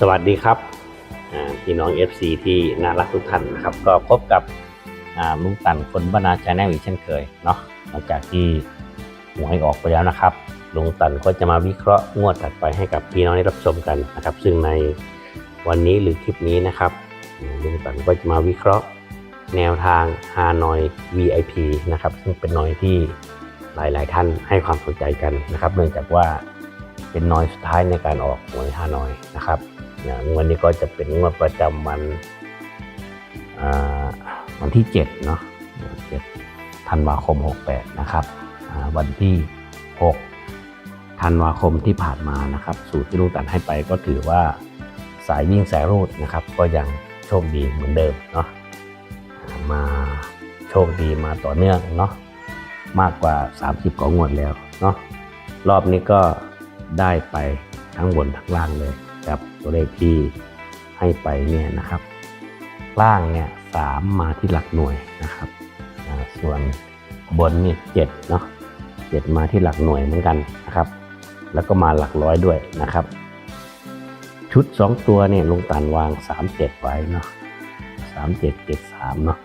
สวัสดีครับพี่น้อง FC ที่น่ารักทุกท่านนะครับ ก็พบกับลุงตันคนบรรณาชาแนลอีกเช่นเคยเนาะหลังจากที่หวยออกไปแล้วนะครับลุงตันก็จะมาวิเคราะห์งวดถัดไปให้กับพี่น้องได้รับชมกันนะครับ ซึ่งในวันนี้หรือคลิปนี้นะครับลุงตันก็จะมาวิเคราะห์แนวทางฮานอย VIP นะครับ ซึ่งเป็นนอยที่หลาย ๆ ท่านให้ความสนใจกันนะครับ เนื่องจากว่าเป็นนอยสุดท้ายในการออกหวยฮานอยนะครับ อย่างวันนี้ก็จะเป็นงวดประจำวันวันที่7เนาะ7ธันวาคม 68 นะครับวันที่ 6 ธันวาคมที่ผ่านมานะครับ สูตรที่ลุงตันให้ไปก็ถือว่าสายวิ่งสายรูดนะครับ ก็ยังโชคดีเหมือนเดิมเนาะมาโชคดีมาต่อเนื่องเนาะมากกว่า 30กว่างวดแล้วเนาะรอบนี้ก็ได้ไปทั้งบนทั้งล่างเลย ตัวเลขที่ให้ไปเนี่ยนะครับ ล่างเนี่ยสามมาที่หลักหน่วยนะครับ ส่วนบนนี่เจ็ดเนาะเจ็ดมาที่หลักหน่วยเหมือนกันนะครับ แล้วก็มาหลักร้อยด้วยนะครับ ชุด2ตัวเนี่ยลุงตันวาง3 7ไว้เนาะสามเจ็ดเจ็ดสามเนาะ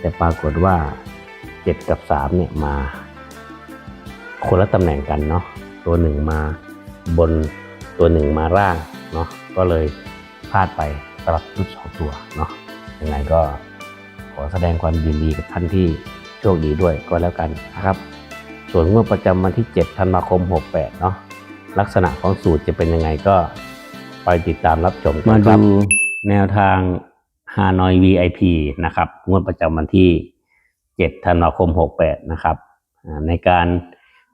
แต่ปรากฏว่า7กับ3เนี่ยมา คนละตำแหน่งกันเนาะตัวหนึ่งมาบนตัวหนึ่งมาล่างเนาะ ก็เลยพลาดไปสำหรับชุดสองตัวเนาะยังไงก็ขอแสดงความยินดีกับท่านที่โชคดีด้วยก็แล้วกันนะครับ ส่วนงวดประจำวันที่ 7 ธันวาคม 68 เนาะลักษณะของสูตรจะเป็นยังไงก็ไปติดตามรับชมกันครับมาดูแนวทางฮานอย VIP นะครับงวดประจำวันที่ 7 ธันวาคม 68 นะครับ ในการ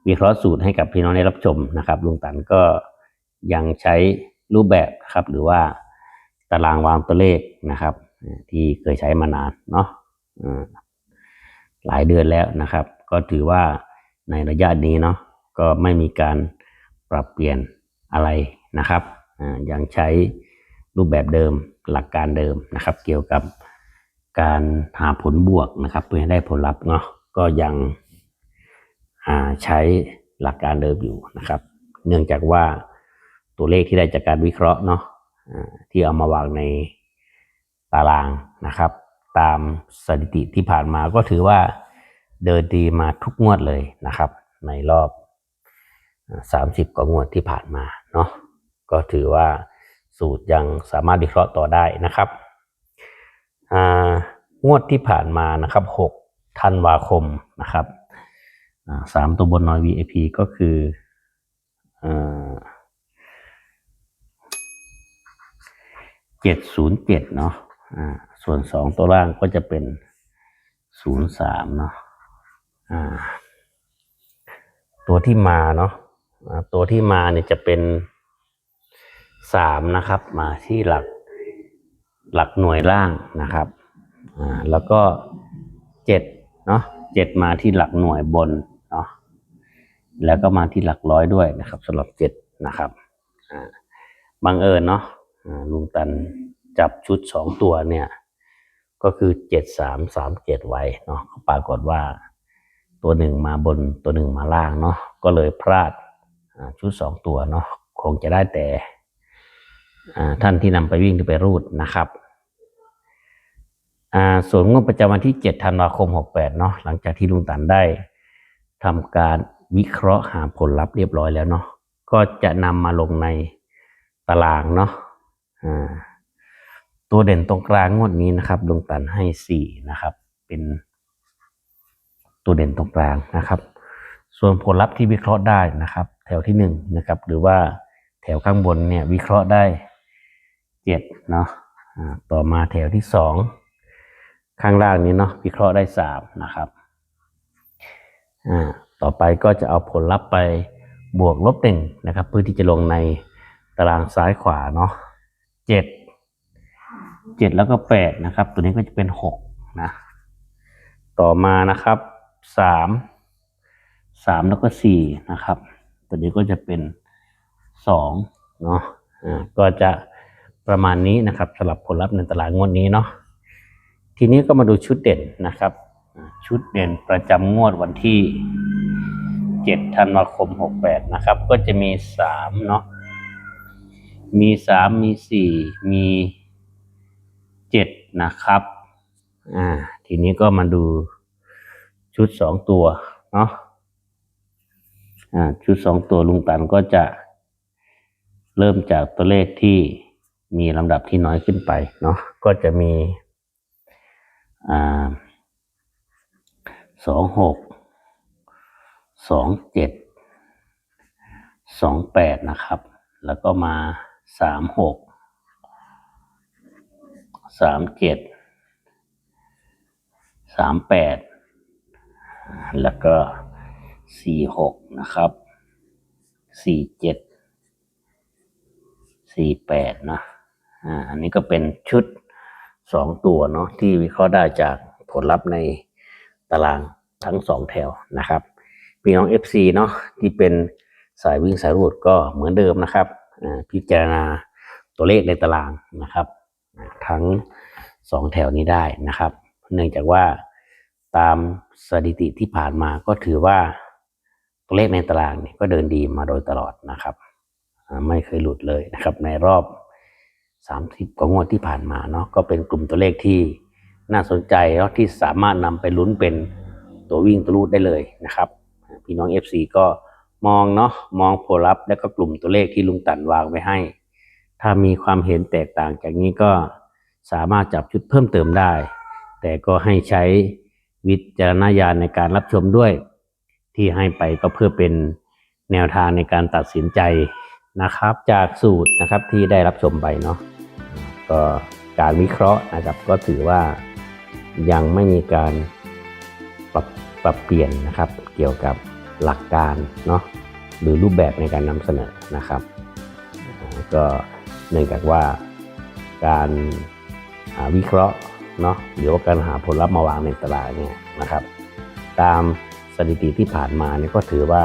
วิเคราะห์สูตรให้กับพี่น้องได้รับชมนะครับลุงตันก็ยังใช้ รูปแบบครับ หรือว่าตารางวางตัวเลขนะครับ ที่เคยใช้มานานเนาะหลายเดือนแล้วนะครับ ก็ถือว่าในระยะนี้เนาะก็ไม่มีการปรับเปลี่ยนอะไรนะครับอ่ายังใช้รูปแบบเดิมหลักการเดิมนะครับ เกี่ยวกับการหาผลบวกนะครับ เพื่อให้ได้ผลลัพธ์เนาะก็ยังใช้หลักการเดิมอยู่นะครับ เนื่องจากว่า ตัวเลขที่ได้จากการวิเคราะห์เนาะที่เอามาวางในตารางนะครับ ตามสถิติที่ผ่านมาก็ถือว่าเดินดีมาทุกงวดเลยนะครับ ในรอบสามสิบกว่างวดที่ผ่านมาเนาะก็ถือว่าสูตรยังสามารถวิเคราะห์ต่อได้นะครับงวดที่ผ่านมานะครับหกธันวาคมนะครับสามตัวบนน้อย VIP ก็คือ เจ็ดศูนย์เจ็ดเนาะอ่าส่วนสองตัวล่างก็จะเป็นศูนย์สามเนาะอ่า ตัวที่มาเนาะตัวที่มาเนี่ยจะเป็นสามนะครับ มาที่หลักหลักหน่วยล่างนะครับอ่าแล้วก็เจ็ดเนาะเจ็ดมาที่หลักหน่วยบนเนาะแล้วก็มาที่หลักร้อยด้วยนะครับสำหรับเจ็ดนะครับอ่าบังเอิญเนาะ ลุงตันจับชุดสองตัวเนี่ย ก็คือเจ็ดสามสามเจ็ดไว้เนาะปรากฏว่าตัวหนึ่งมาบนตัวหนึ่งมาล่างเนาะก็เลยพลาดชุดสองตัวเนาะคงจะได้แต่ท่านที่นำไปวิ่งหรือไปรูดนะครับส่วนงวดประจำวันที่ 7 ธันวาคม 68 เนาะหลังจากที่ลุงตันได้ทำการวิเคราะห์หาผลลัพธ์เรียบร้อยแล้วเนาะก็จะนำมาลงในตารางเนาะ ตัวเด่นตรงกลางงวดนี้นะครับลุงตันให้4นะครับ เป็นตัวเด่นตรงกลางนะครับ ส่วนผลลัพธ์ที่วิเคราะห์ได้นะครับ แถวที่1นะครับ หรือว่าแถวข้างบนเนี่ยวิเคราะห์ได้7เนาะต่อมาแถวที่2ข้างล่างนี้เนาะวิเคราะห์ได้สามนะครับต่อไปก็จะเอาผลลัพธ์ไปบวกลบหนึ่งนะครับ เพื่อที่จะลงในตารางซ้ายขวาเนาะ เจ็ดเจ็ดแล้วก็แปดนะครับ ตัวนี้ก็จะเป็นหกนะ ต่อมานะครับสามสามแล้วก็สี่นะครับ ตัวนี้ก็จะเป็นสองเนาะอ่าก็จะประมาณนี้นะครับสำหรับผลลัพธ์ในตารางงวดนี้เนาะทีนี้ก็มาดูชุดเด่นนะครับ ชุดเด่นประจำงวดวันที่เจ็ดธันวาคมหกแปดนะครับ ก็จะมีสามเนาะ มีสามมีสี่มีเจ็ดนะครับอ่าทีนี้ก็มาดูชุดสองตัวเนาะอ่าชุดสองตัวลุงตันก็จะเริ่มจากตัวเลขที่มีลำดับที่น้อยขึ้นไปเนาะก็จะมีอ่าสองหกสองเจ็ดสองแปดนะครับ แล้วก็มา สามหกสามเจ็ดสามแปดแล้วก็สี่หกนะครับสี่เจ็ดสี่แปดนะอ่าอันนี้ก็เป็นชุดสองตัวเนาะที่วิเคราะห์ได้จากผลลัพธ์ในตารางทั้งสองแถวนะครับพี่น้อง FC เนาะที่เป็นสายวิ่งสายรูดก็เหมือนเดิมนะครับ พิจารณาตัวเลขในตารางนะครับ ทั้งสองแถวนี้ได้นะครับ เนื่องจากว่าตามสถิติที่ผ่านมาก็ถือว่าตัวเลขในตารางเนี่ยก็เดินดีมาโดยตลอดนะครับ ไม่เคยหลุดเลยนะครับ ในรอบ 30 กว่างวดที่ผ่านมาเนาะก็เป็นกลุ่มตัวเลขที่น่าสนใจเนาะที่สามารถนำไปลุ้นเป็นตัววิ่งตัวรูดได้เลยนะครับ พี่น้อง FC ก็ มองเนาะมองผลลัพธ์และก็กลุ่มตัวเลขที่ลุงตันวางไว้ให้ ถ้ามีความเห็นแตกต่างจากนี้ก็สามารถจับชุดเพิ่มเติมได้ แต่ก็ให้ใช้วิจารณญาณในการรับชมด้วย ที่ให้ไปก็เพื่อเป็นแนวทางในการตัดสินใจนะครับ จากสูตรนะครับที่ได้รับชมไปเนาะก็การวิเคราะห์นะครับก็ถือว่ายังไม่มีการปรับปรับเปลี่ยนนะครับเกี่ยวกับ หลักการเนาะหรือรูปแบบในการนำเสนอนะครับก็เนื่องจากว่าการาวิเคราะห์เนาะหรือว่าการหาผลลัพธ์มาวางในตลาดเนี่ยนะครับ ตามสถิติที่ผ่านมาเนี่ยก็ถือว่า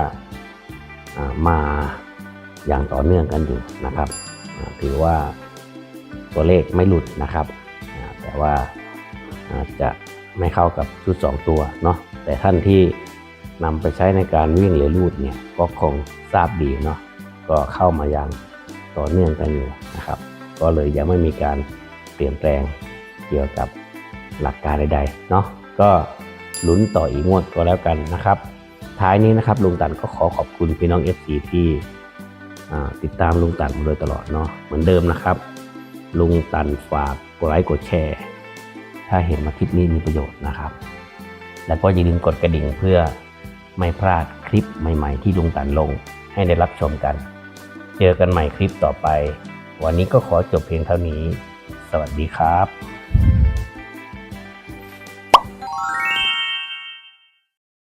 ามาอย่างต่อเนื่องกันอยู่นะครับ ถือว่าตัวเลขไม่หลุดนะครับ แต่ว่าาจจะไม่เข้ากับชุด 2 ตัวเนาะแต่ท่านที่ นำไปใช้ในการวิ่งหรือลูดเนี่ยก็คงทราบดีเนาะก็เข้ามาย่างต่อเนื่องกันอยู่นะครับ ก็เลยยังไม่มีการเปลี่ยนแปลงเกี่ยวกับหลักการใดๆเนาะก็ลุ้นต่ออีกงวดก็แล้วกันนะครับ ท้ายนี้นะครับลุงตันก็ขอขอบคุณพี่น้อง FC ที่อ่ติดตามลุงตันมาโดยตลอดเนาะเหมือนเดิมนะครับ ลุงตันฝากกดไลค์กดแชร์ ถ้าเห็นมาคลิปนี้มีประโยชน์นะครับ แล้วก็อย่าลืมกดกระดิ่งเพื่อ ไม่พลาดคลิปใหม่ๆที่ลุงตันลงให้ได้รับชมกัน เจอกันใหม่คลิปต่อไป วันนี้ก็ขอจบเพียงเท่านี้ สวัสดีครับ